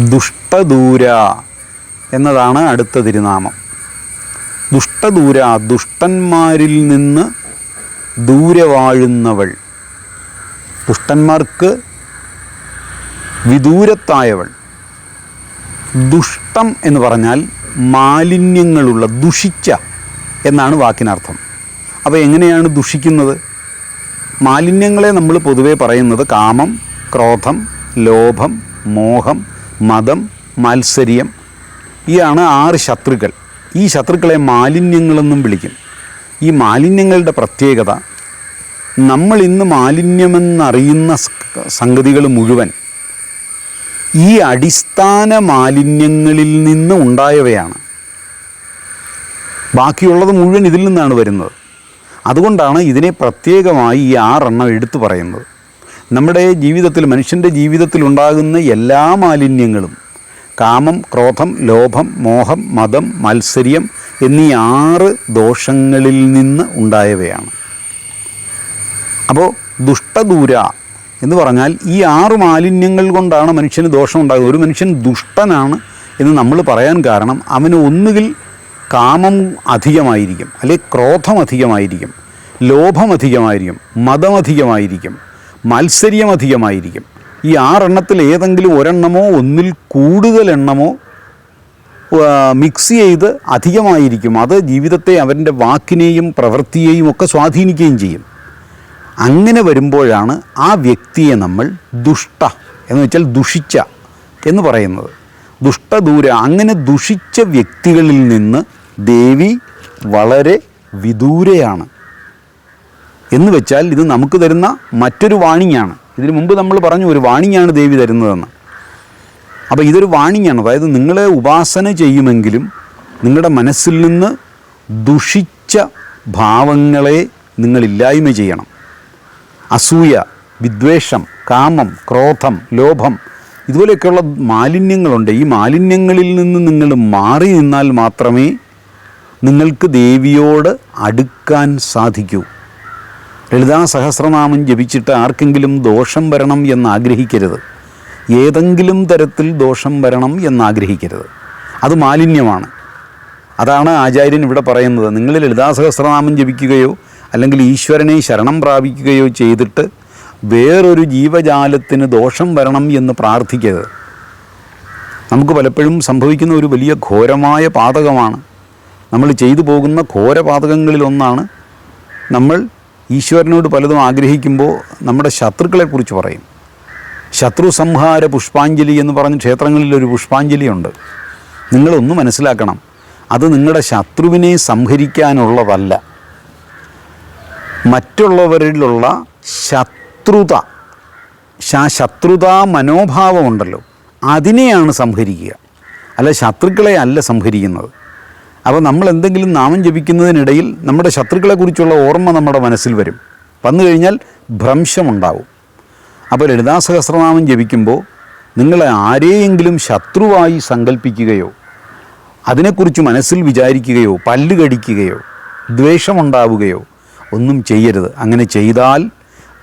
ദുഷ്ടദൂര എന്നതാണ് അടുത്ത തിരുനാമം. ദുഷ്ടദൂര ദുഷ്ടന്മാരിൽ നിന്ന് ദൂരെ വാഴുന്നവൾ. ദുഷ്ടന്മാർക്ക് വിദൂരത്തായവൾ. ദുഷ്ടം എന്ന് പറഞ്ഞാൽ മാലിന്യങ്ങളുള്ള ദുഷിച്ച എന്നാണ് വാക്കിനർത്ഥം. അപ്പോൾ എങ്ങനെയാണ് ദുഷിക്കുന്നത്? മാലിന്യങ്ങളെ നമ്മൾ പൊതുവേ പറയുന്നത് കാമം ക്രോധം ലോഭം മോഹം മതം മത്സര്യം ഇതാണ് ആറ് ശത്രുക്കൾ. ഈ ശത്രുക്കളെ മാലിന്യങ്ങളെന്നും വിളിക്കും. ഈ മാലിന്യങ്ങളുടെ പ്രത്യേകത നമ്മൾ ഇന്ന് മാലിന്യമെന്നറിയുന്ന സംഗതികൾ മുഴുവൻ ഈ അടിസ്ഥാന മാലിന്യങ്ങളിൽ നിന്ന് ഉണ്ടായവയാണ്. ബാക്കിയുള്ളത് മുഴുവൻ ഇതിൽ നിന്നാണ് വരുന്നത്. അതുകൊണ്ടാണ് ഇതിനെ പ്രത്യേകമായി ഈ ആറെണ്ണം എടുത്തു പറയുന്നത്. നമ്മുടെ ജീവിതത്തിൽ മനുഷ്യന്റെ ജീവിതത്തിൽ ഉണ്ടാകുന്ന എല്ലാ മാലിന്യങ്ങളും കാമം ക്രോധം ലോഭം മോഹം മതം മത്സര്യം എന്നീ ആറ് ദോഷങ്ങളിൽ നിന്ന് ഉണ്ടായവയാണ്. അപ്പോൾ ദുഷ്ടദൂര എന്ന് പറഞ്ഞാൽ ഈ ആറ് മാലിന്യങ്ങൾ കൊണ്ടാണ് മനുഷ്യന് ദോഷം ഉണ്ടാകുന്നത്. ഒരു മനുഷ്യൻ ദുഷ്ടനാണ് എന്ന് നമ്മൾ പറയാൻ കാരണം അവന് ഒന്നുകിൽ കാമം അധികമായിരിക്കും അല്ലെങ്കിൽ ക്രോധം അധികമായിരിക്കും ലോഭം അധികമായിരിക്കും മതം അധികമായിരിക്കും മത്സര്യം അധികമായിരിക്കും ഈ ആറെണ്ണത്തിൽ ഏതെങ്കിലും ഒരെണ്ണമോ ഒന്നിൽ കൂടുതൽ എണ്ണമോ മിക്സ് ചെയ്ത് അധികമായിരിക്കും. അത് ജീവിതത്തെ അവന്റെ വാക്കിനെയും പ്രവൃത്തിയെയും ഒക്കെ സ്വാധീനിക്കുകയും ചെയ്യും. അങ്ങനെ വരുമ്പോഴാണ് ആ വ്യക്തിയെ നമ്മൾ ദുഷ്ട എന്ന് വെച്ചാൽ ദുഷിച്ച എന്ന് പറയുന്നത്. ദുഷ്ടദൂര അങ്ങനെ ദുഷിച്ച വ്യക്തികളിൽ നിന്ന് ദേവി വളരെ വിദൂരയാണ്. എന്ന് വെച്ചാൽ ഇത് നമുക്ക് തരുന്ന മറ്റൊരു വാണിങ്ങാണ്. ഇതിനു മുമ്പ് നമ്മൾ പറഞ്ഞു ഒരു വാണിങ്ങാണ് ദേവി തരുന്നതെന്ന്. അപ്പോൾ ഇതൊരു വാണിങ്ങാണ്. അതായത് നിങ്ങളെ ഉപാസന ചെയ്യുമെങ്കിലും നിങ്ങളുടെ മനസ്സിൽ നിന്ന് ദുഷിച്ച ഭാവങ്ങളെ നിങ്ങളില്ലായ്മ ചെയ്യണം. അസൂയ വിദ്വേഷം കാമം ക്രോധം ലോഭം ഇതുപോലെയൊക്കെയുള്ള മാലിന്യങ്ങളുണ്ട്. ഈ മാലിന്യങ്ങളിൽ നിന്ന് നിങ്ങൾ മാറി നിന്നാൽ മാത്രമേ നിങ്ങൾക്ക് ദേവിയോട് അടുക്കാൻ സാധിക്കൂ. ലളിതാ സഹസ്രനാമം ജപിച്ചിട്ട് ആർക്കെങ്കിലും ദോഷം വരണം എന്നാഗ്രഹിക്കരുത്. ഏതെങ്കിലും തരത്തിൽ ദോഷം വരണം എന്നാഗ്രഹിക്കരുത്. അത് മാലിന്യമാണ്. അതാണ് ആചാര്യൻ ഇവിടെ പറയുന്നത്. നിങ്ങൾ ലളിതാ സഹസ്രനാമം ജപിക്കുകയോ അല്ലെങ്കിൽ ഈശ്വരനെ ശരണം പ്രാപിക്കുകയോ ചെയ്തിട്ട് വേറൊരു ജീവജാലത്തിന് ദോഷം വരണം എന്ന് പ്രാർത്ഥിക്കരുത്. നമുക്ക് പലപ്പോഴും സംഭവിക്കുന്ന ഒരു വലിയ ഘോരമായ പാതകമാണ്. നമ്മൾ ചെയ്തു പോകുന്ന ഘോരപാതകങ്ങളിലൊന്നാണ് നമ്മൾ ഈശ്വരനോട് പലതും ആഗ്രഹിക്കുമ്പോൾ നമ്മുടെ ശത്രുക്കളെക്കുറിച്ച് പറയും. ശത്രു സംഹാര പുഷ്പാഞ്ജലി എന്ന് പറഞ്ഞ ക്ഷേത്രങ്ങളിൽ ഒരു പുഷ്പാഞ്ജലിയുണ്ട്. നിങ്ങളൊന്ന് മനസ്സിലാക്കണം അത് നിങ്ങളുടെ ശത്രുവിനെ സംഹരിക്കാനുള്ളതല്ല. മറ്റുള്ളവരിലുള്ള ശത്രുത ശത്രുതാ മനോഭാവമുണ്ടല്ലോ അതിനെയാണ് സംഹരിക്കുക. അല്ല ശത്രുക്കളെ അല്ല സംഹരിക്കുന്നത്. അപ്പോൾ നമ്മൾ എന്തെങ്കിലും നാമം ജപിക്കുന്നതിനിടയിൽ നമ്മുടെ ശത്രുക്കളെക്കുറിച്ചുള്ള ഓർമ്മ നമ്മുടെ മനസ്സിൽ വരും. വന്നു കഴിഞ്ഞാൽ ഭ്രംശമുണ്ടാവും. അപ്പോൾ ലളിതാ സഹസ്രനാമം ജപിക്കുമ്പോൾ നിങ്ങളെ ആരെയെങ്കിലും ശത്രുവായി സങ്കല്പിക്കുകയോ അതിനെക്കുറിച്ച് മനസ്സിൽ വിചാരിക്കുകയോ പല്ല് കടിക്കുകയോ ദ്വേഷമുണ്ടാവുകയോ ഒന്നും ചെയ്യരുത്. അങ്ങനെ ചെയ്താൽ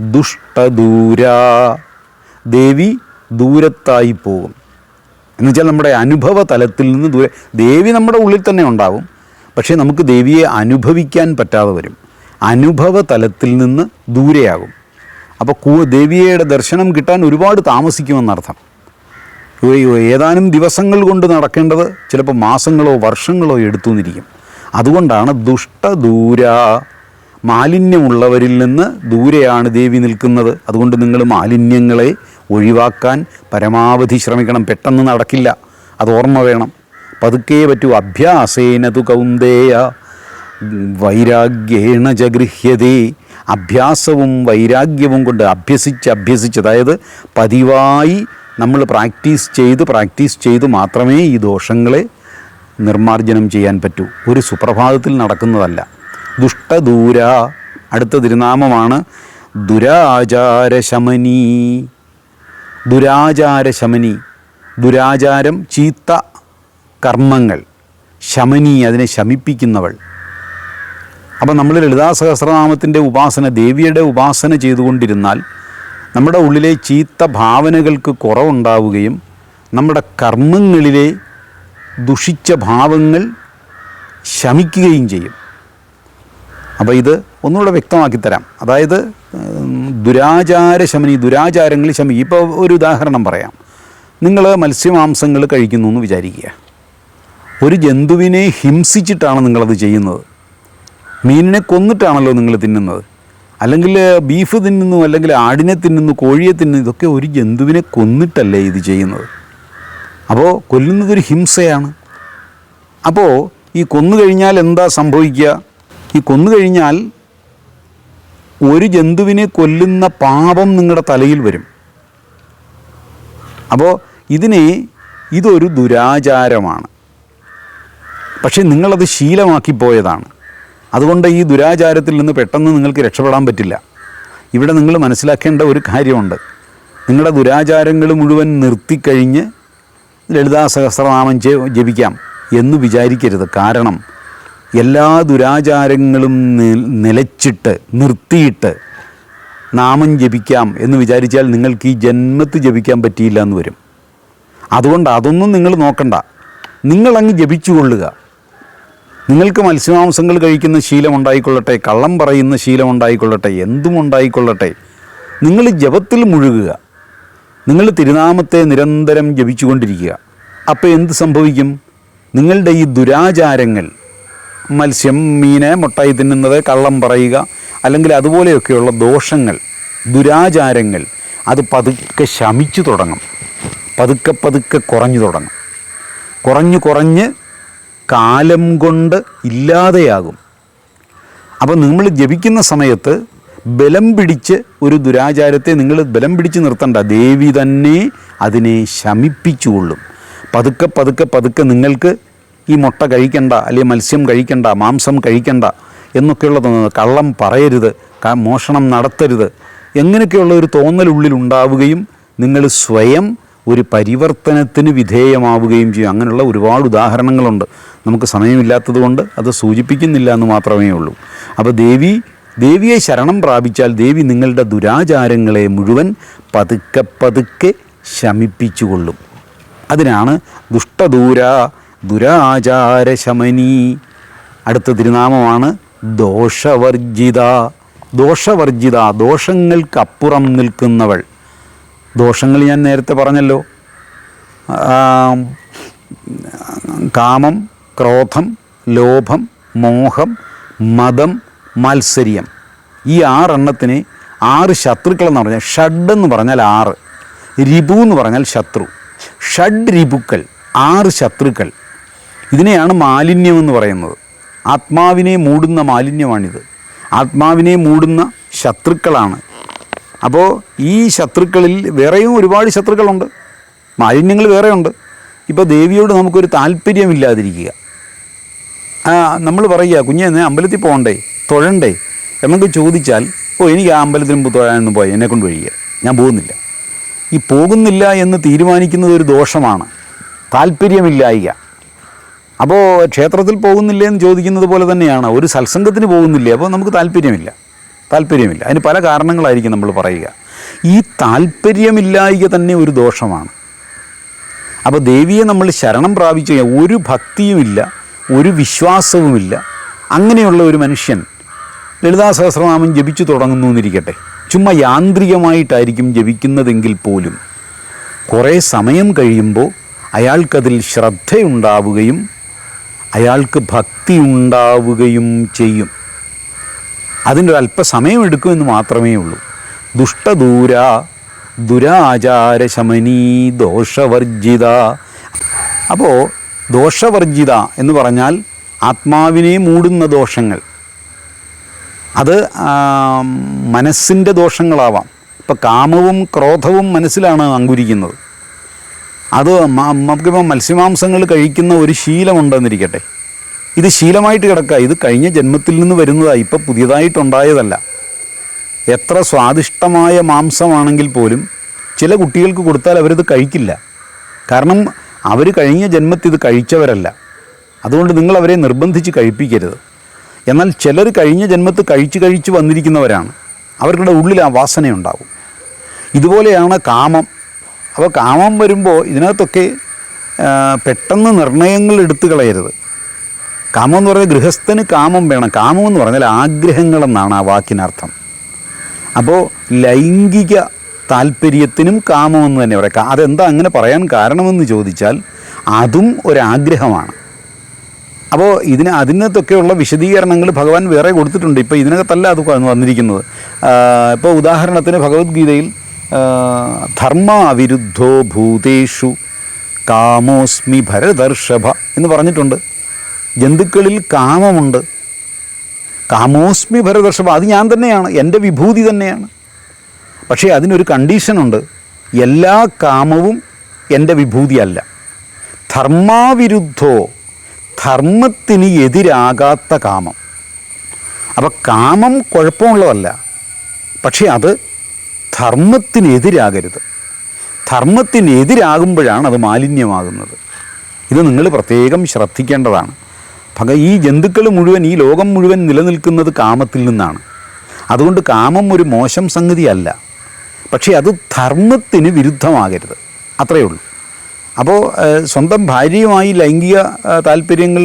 ദുഷ്ടദൂര ദേവി ദൂരത്തായി പോകും. എന്നുവെച്ചാൽ നമ്മുടെ അനുഭവ തലത്തിൽ നിന്ന് ദൂരെ ദേവി നമ്മുടെ ഉള്ളിൽ തന്നെ ഉണ്ടാവും. പക്ഷേ നമുക്ക് ദേവിയെ അനുഭവിക്കാൻ പറ്റാതെ വരും. അനുഭവ തലത്തിൽ നിന്ന് ദൂരെയാകും. അപ്പോൾ കൂ ദേവിയുടെ ദർശനം കിട്ടാൻ ഒരുപാട് താമസിക്കുമെന്നർത്ഥം. ഏതാനും ദിവസങ്ങൾ കൊണ്ട് നടക്കേണ്ടത് ചിലപ്പോൾ മാസങ്ങളോ വർഷങ്ങളോ എടുത്തു നിന്നിരിക്കും അതുകൊണ്ടാണ് ദുഷ്ടദൂര മാലിന്യമുള്ളവരിൽ നിന്ന് ദൂരെയാണ് ദേവി നിൽക്കുന്നത്. അതുകൊണ്ട് നിങ്ങൾ മാലിന്യങ്ങളെ ഒഴിവാക്കാൻ പരമാവധി ശ്രമിക്കണം. പെട്ടെന്ന് നടക്കില്ല. അത് ഓർമ്മ വേണം. പതുക്കെ പറ്റൂ. അഭ്യാസേനതു കൗന്ദേയ വൈരാഗ്യേണ ജഗൃഹ്യതേ അഭ്യാസവും വൈരാഗ്യവും കൊണ്ട് അഭ്യസിച്ച് അഭ്യസിച്ച് അതായത് പതിവായി നമ്മൾ പ്രാക്ടീസ് ചെയ്ത് പ്രാക്ടീസ് ചെയ്ത് മാത്രമേ ഈ ദോഷങ്ങളെ നിർമ്മാർജനം ചെയ്യാൻ പറ്റൂ. ഒരു സുപ്രഭാതത്തിൽ നടക്കുന്നതല്ല. ദുഷ്ടദൂര. അടുത്ത തിരുനാമമാണ് ദുരാചാരശമനീ. ദുരാചാരശമനി ദുരാചാരം ചീത്ത കർമ്മങ്ങൾ ശമനി അതിനെ ശമിപ്പിക്കുന്നവൾ. അപ്പം നമ്മൾ ലളിതാ സഹസ്രനാമത്തിന്റെ ഉപാസന ദേവിയുടെ ഉപാസന ചെയ്തുകൊണ്ടിരുന്നാൽ നമ്മുടെ ഉള്ളിലെ ചീത്ത ഭാവനകൾക്ക് കുറവുണ്ടാവുകയും നമ്മുടെ കർമ്മങ്ങളിലെ ദുഷിച്ച ഭാവങ്ങൾ ശമിക്കുകയും ചെയ്യും. അപ്പോൾ ഇത് ഒന്നുകൂടെ വ്യക്തമാക്കി തരാം അതായത് ദുരാചാര ശമനി ദുരാചാരങ്ങൾ ശമി. ഇപ്പോൾ ഒരു ഉദാഹരണം പറയാം. നിങ്ങൾ മത്സ്യമാംസങ്ങൾ കഴിക്കുന്നു എന്ന് വിചാരിക്കുക. ഒരു ജന്തുവിനെ ഹിംസിച്ചിട്ടാണ് നിങ്ങളത് ചെയ്യുന്നത്. മീനിനെ കൊന്നിട്ടാണല്ലോ നിങ്ങൾ തിന്നുന്നത്. അല്ലെങ്കിൽ ബീഫ് തിന്നുന്നു അല്ലെങ്കിൽ ആടിനെ തിന്നുന്നു കോഴിയെ തിന്നുന്നു ഇതൊക്കെ ഒരു ജന്തുവിനെ കൊന്നിട്ടല്ലേ ഇത് ചെയ്യുന്നത്. അപ്പോൾ കൊല്ലുന്നതൊരു ഹിംസയാണ്. അപ്പോൾ ഈ കൊന്നു കഴിഞ്ഞാൽ എന്താ സംഭവിക്കുക? ഈ കൊന്നു കഴിഞ്ഞാൽ ഒരു ജന്തുവിനെ കൊല്ലുന്ന പാപം നിങ്ങളുടെ തലയിൽ വരും. അപ്പോൾ ഇതിനെ ഇതൊരു ദുരാചാരമാണ്. പക്ഷേ നിങ്ങളത് ശീലമാക്കി പോയതാണ്. അതുകൊണ്ട് ഈ ദുരാചാരത്തിൽ നിന്ന് പെട്ടെന്ന് നിങ്ങൾക്ക് രക്ഷപ്പെടാൻ പറ്റില്ല. ഇവിടെ നിങ്ങൾ മനസ്സിലാക്കേണ്ട ഒരു കാര്യമുണ്ട്. നിങ്ങളുടെ ദുരാചാരങ്ങൾ മുഴുവൻ നിർത്തിക്കഴിഞ്ഞ് ലളിതാ സഹസ്രനാമം ജപിക്കാം എന്ന് വിചാരിക്കരുത്. കാരണം എല്ലാ ദുരാചാരങ്ങളും നിലച്ചിട്ട് നിർത്തിയിട്ട് നാമം ജപിക്കാം എന്ന് വിചാരിച്ചാൽ നിങ്ങൾക്ക് ഈ ജന്മത്ത് ജപിക്കാൻ പറ്റിയില്ല എന്ന് വരും. അതുകൊണ്ട് അതൊന്നും നിങ്ങൾ നോക്കണ്ട. നിങ്ങളങ്ങ് ജപിച്ചുകൊള്ളുക. നിങ്ങൾക്ക് മത്സ്യമാംസങ്ങൾ കഴിക്കുന്ന ശീലം ഉണ്ടായിക്കൊള്ളട്ടെ കള്ളം പറയുന്ന ശീലം ഉണ്ടായിക്കൊള്ളട്ടെ എന്തും ഉണ്ടായിക്കൊള്ളട്ടെ നിങ്ങൾ ജപത്തിൽ മുഴുകുക. നിങ്ങൾ തിരുനാമത്തെ നിരന്തരം ജപിച്ചുകൊണ്ടിരിക്കുക. അപ്പോൾ എന്ത് സംഭവിക്കും? നിങ്ങളുടെ ഈ ദുരാചാരങ്ങൾ മത്സ്യം മീനെ മുട്ടായി തിന്നുന്നത് കള്ളം പറയുക അല്ലെങ്കിൽ അതുപോലെയൊക്കെയുള്ള ദോഷങ്ങൾ ദുരാചാരങ്ങൾ അത് പതുക്കെ ശമിച്ചു തുടങ്ങും. പതുക്കെ പതുക്കെ കുറഞ്ഞു തുടങ്ങും. കുറഞ്ഞു കുറഞ്ഞ് കാലം കൊണ്ട് ഇല്ലാതെയാകും. അപ്പോൾ നിങ്ങൾ ജപിക്കുന്ന സമയത്ത് ബലം പിടിച്ച് ഒരു ദുരാചാരത്തെ നിങ്ങൾ ബലം പിടിച്ച് നിർത്തണ്ട. ദേവി തന്നെ അതിനെ ശമിപ്പിച്ചുകൊള്ളും. പതുക്കെ പതുക്കെ പതുക്കെ നിങ്ങൾക്ക് ഈ മുട്ട കഴിക്കണ്ട അല്ലെങ്കിൽ മത്സ്യം കഴിക്കണ്ട മാംസം കഴിക്കണ്ട എന്നൊക്കെയുള്ള കള്ളം പറയരുത് മോഷണം നടത്തരുത്. എങ്ങനെയൊക്കെയുള്ള ഒരു തോന്നലുള്ളിൽ ഉണ്ടാവുകയും നിങ്ങൾ സ്വയം ഒരു പരിവർത്തനത്തിന് വിധേയമാവുകയും ചെയ്യും. അങ്ങനെയുള്ള ഒരുപാട് ഉദാഹരണങ്ങളുണ്ട്. നമുക്ക് സമയമില്ലാത്തതുകൊണ്ട് അത് സൂചിപ്പിക്കുന്നില്ല എന്ന് മാത്രമേ ഉള്ളൂ. അപ്പോൾ ദേവി ദേവിയെ ശരണം പ്രാപിച്ചാൽ ദേവി നിങ്ങളുടെ ദുരാചാരങ്ങളെ മുഴുവൻ പതുക്കെ പതുക്കെ ശമിപ്പിച്ചുകൊള്ളും. അതിനാണ് ദുഷ്ടദൂര ദുരാചാരശമനി. അടുത്ത തിരുനാമമാണ് ദോഷവർജിത. ദോഷവർജിത ദോഷങ്ങൾക്കപ്പുറം നിൽക്കുന്നവൾ. ദോഷങ്ങൾ ഞാൻ നേരത്തെ പറഞ്ഞല്ലോ. കാമം ക്രോധം ലോഭം മോഹം മതം മാത്സര്യം. ഈ ആറെണ്ണത്തിന് ആറ് ശത്രുക്കളെന്ന് പറഞ്ഞാൽ ഷഡ് എന്ന് പറഞ്ഞാൽ ആറ്. രിപു എന്ന് പറഞ്ഞാൽ ശത്രു. ഷഡ് രിപുക്കൾ ആറ് ശത്രുക്കൾ. ഇതിനെയാണ് മാലിന്യം എന്ന് പറയുന്നത്. ആത്മാവിനെ മൂടുന്ന മാലിന്യമാണിത്. ആത്മാവിനെ മൂടുന്ന ശത്രുക്കളാണ്. അപ്പോൾ ഈ ശത്രുക്കളിൽ വേറെയും ഒരുപാട് ശത്രുക്കളുണ്ട്. മാലിന്യങ്ങൾ വേറെയുണ്ട്. ഇപ്പോൾ ദേവിയോട് നമുക്കൊരു താല്പര്യമില്ലാതിരിക്കുക. നമ്മൾ പറയുക കുഞ്ഞെ എന്നെ അമ്പലത്തിൽ പോകണ്ടേ? തൊഴണ്ടേ? എന്നൊക്കെ ചോദിച്ചാൽ ഓ എനിക്ക് ആ അമ്പലത്തിൽ മുമ്പ് തൊഴാനൊന്നും പോയി എന്നെ കൊണ്ട് വഴിയുക ഞാൻ പോകുന്നില്ല. ഈ പോകുന്നില്ല എന്ന് തീരുമാനിക്കുന്നത് ഒരു ദോഷമാണ്. താല്പര്യമില്ലായിക. അപ്പോൾ ക്ഷേത്രത്തിൽ പോകുന്നില്ലേ എന്ന് ചോദിക്കുന്നത് പോലെ തന്നെയാണ്. ഒരു സത്സംഗത്തിന് പോകുന്നില്ലേ? അപ്പോൾ നമുക്ക് താല്പര്യമില്ല. താല്പര്യമില്ല. അതിന് പല കാരണങ്ങളായിരിക്കും നമ്മൾ പറയുക. ഈ താല്പര്യമില്ലായ്ക തന്നെ ഒരു ദോഷമാണ്. അപ്പോൾ ദേവിയെ നമ്മൾ ശരണം പ്രാപിച്ചു ഒരു ഭക്തിയുമില്ല ഒരു വിശ്വാസവുമില്ല. അങ്ങനെയുള്ള ഒരു മനുഷ്യൻ ലളിതാ സഹസ്രനാമം ജപിച്ചു തുടങ്ങുന്നു എന്നിരിക്കട്ടെ. ചുമ്മാ യാന്ത്രികമായിട്ടായിരിക്കും ജപിക്കുന്നതെങ്കിൽ പോലും. കുറേ സമയം കഴിയുമ്പോൾ അയാൾക്കതിൽ ശ്രദ്ധയുണ്ടാവുകയും അയാൾക്ക് ഭക്തി ഉണ്ടാവുകയും ചെയ്യും. അതിന്റെ അല്പസമയമെടുക്കുമെന്ന് മാത്രമേ ഉള്ളൂ ദുഷ്ടദൂര ദുരാചാരശമനീ ദോഷവർജിത. അപ്പോൾ ദോഷവർജിത എന്ന് പറഞ്ഞാൽ ആത്മാവിനെ മൂടുന്ന ദോഷങ്ങൾ. അത് മനസ്സിന്റെ ദോഷങ്ങളാവാം. ഇപ്പം കാമവും ക്രോധവും മനസ്സിലാണ് അങ്കുരിക്കുന്നത്. അത് നമുക്കിപ്പോൾ മത്സ്യമാംസങ്ങൾ കഴിക്കുന്ന ഒരു ശീലമുണ്ടെന്നിരിക്കട്ടെ. ഇത് ശീലമായിട്ട് കിടക്കുക. ഇത് കഴിഞ്ഞ ജന്മത്തിൽ നിന്ന് വരുന്നതാണ് ഇപ്പോൾ പുതിയതായിട്ടുണ്ടായതല്ല. എത്ര സ്വാദിഷ്ടമായ മാംസമാണെങ്കിൽ പോലും ചില കുട്ടികൾക്ക് കൊടുത്താൽ അവരിത് കഴിക്കില്ല. കാരണം അവർ കഴിഞ്ഞ ജന്മത്തിൽ ഇത് കഴിച്ചവരല്ല. അതുകൊണ്ട് നിങ്ങൾ അവരെ നിർബന്ധിച്ച് കഴിപ്പിക്കരുത്. എന്നാൽ ചിലർ കഴിഞ്ഞ ജന്മത്ത് കഴിച്ച് കഴിച്ച് വന്നിരിക്കുന്നവരാണ്. അവരുടെ ഉള്ളിൽ ആ വാസനയുണ്ടാവും ഇതുപോലെയാണ് കാമം. അപ്പോൾ കാമം വരുമ്പോൾ ഇതിനകത്തൊക്കെ പെട്ടെന്ന് നിർണയങ്ങൾ എടുത്തു കളയരുത്. കാമം എന്ന് പറഞ്ഞാൽ ഗൃഹസ്ഥന് കാമം വേണം. കാമം എന്ന് പറഞ്ഞാൽ ആഗ്രഹങ്ങളെന്നാണ് ആ വാക്കിനർത്ഥം. അപ്പോൾ ലൈംഗിക താല്പര്യത്തിനും കാമമെന്ന് തന്നെ പറയാം. അതെന്താ അങ്ങനെ പറയാൻ കാരണമെന്ന് ചോദിച്ചാൽ അതും ഒരാഗ്രഹമാണ്. അപ്പോൾ ഇതിന് അതിനകത്തൊക്കെയുള്ള വിശദീകരണങ്ങൾ ഭഗവാൻ വേറെ കൊടുത്തിട്ടുണ്ട്. ഇപ്പോൾ ഇതിനകത്തല്ല അത് വന്ന് വന്നിരിക്കുന്നത് ഇപ്പോൾ ഉദാഹരണത്തിന് ഭഗവത്ഗീതയിൽ അവിരുദ്ധോ ഭൂതേഷു കാമോസ്മി ഭരദർഷഭ എന്ന് പറഞ്ഞിട്ടുണ്ട്. ജന്തുക്കളിൽ കാമമുണ്ട്. കാമോസ്മി ഭരദർഷഭ അത് ഞാൻ തന്നെയാണ് എന്റെ വിഭൂതി തന്നെയാണ്. പക്ഷേ അതിനൊരു കണ്ടീഷനുണ്ട് എല്ലാ കാമവും എന്റെ വിഭൂതിയല്ല. ധർമാവിരുദ്ധോ ധർമ്മത്തിന് എതിരാകാത്ത കാമം. അപ്പോൾ കാമം കുഴപ്പമുള്ളതല്ല. പക്ഷേ അത് ധർമ്മത്തിനെതിരാകരുത്. ധർമ്മത്തിനെതിരാകുമ്പോഴാണ് അത് മാലിന്യമാകുന്നത്. ഇത് നിങ്ങൾ പ്രത്യേകം ശ്രദ്ധിക്കേണ്ടതാണ്. ഭഗ ഈ ജന്തുക്കൾ മുഴുവൻ ഈ ലോകം മുഴുവൻ നിലനിൽക്കുന്നത് കാമത്തിൽ നിന്നാണ്. അതുകൊണ്ട് കാമം ഒരു മോശം സംഗതിയല്ല. പക്ഷേ അത് ധർമ്മത്തിന് വിരുദ്ധമാകരുത്. അത്രയേ ഉള്ളൂ. അപ്പോൾ സ്വന്തം ഭാര്യയുമായി ലൈംഗിക താല്പര്യങ്ങൾ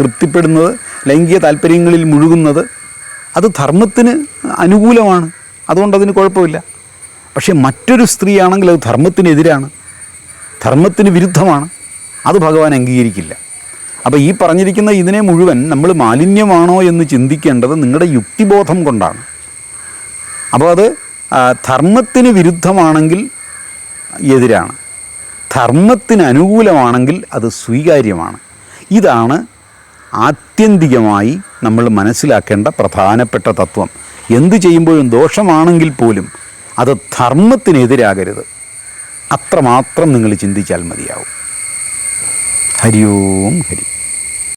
തൃപ്തിപ്പെടുന്നത് ലൈംഗിക താല്പര്യങ്ങളിൽ മുഴുകുന്നത് അത് ധർമ്മത്തിന് അനുകൂലമാണ്. അതുകൊണ്ട് അതിന് കുഴപ്പമില്ല. പക്ഷേ മറ്റൊരു സ്ത്രീയാണെങ്കിൽ അത് ധർമ്മത്തിനെതിരാണ്. ധർമ്മത്തിന് വിരുദ്ധമാണ്. അത് ഭഗവാൻ അംഗീകരിക്കില്ല. അപ്പോൾ ഈ പറഞ്ഞിരിക്കുന്ന ഇതിനെ മുഴുവൻ നമ്മൾ മാലിന്യമാണോ എന്ന് ചിന്തിക്കേണ്ടത് നിങ്ങളുടെ യുക്തിബോധം കൊണ്ടാണ്. അപ്പോൾ അത് ധർമ്മത്തിന് വിരുദ്ധമാണെങ്കിൽ എതിരാണ്. ധർമ്മത്തിന് അനുകൂലമാണെങ്കിൽ അത് സ്വീകാര്യമാണ്. ഇതാണ് ആത്യന്തികമായി നമ്മൾ മനസ്സിലാക്കേണ്ട പ്രധാനപ്പെട്ട തത്വം. എന്തു ചെയ്യുമ്പോഴും ദോഷമാണെങ്കിൽ പോലും അത് ധർമ്മത്തിനെതിരാകരുത്. അത്രമാത്രം നിങ്ങൾ ചിന്തിച്ചാൽ മതിയാവും. ഹരി ഓം ഹരി.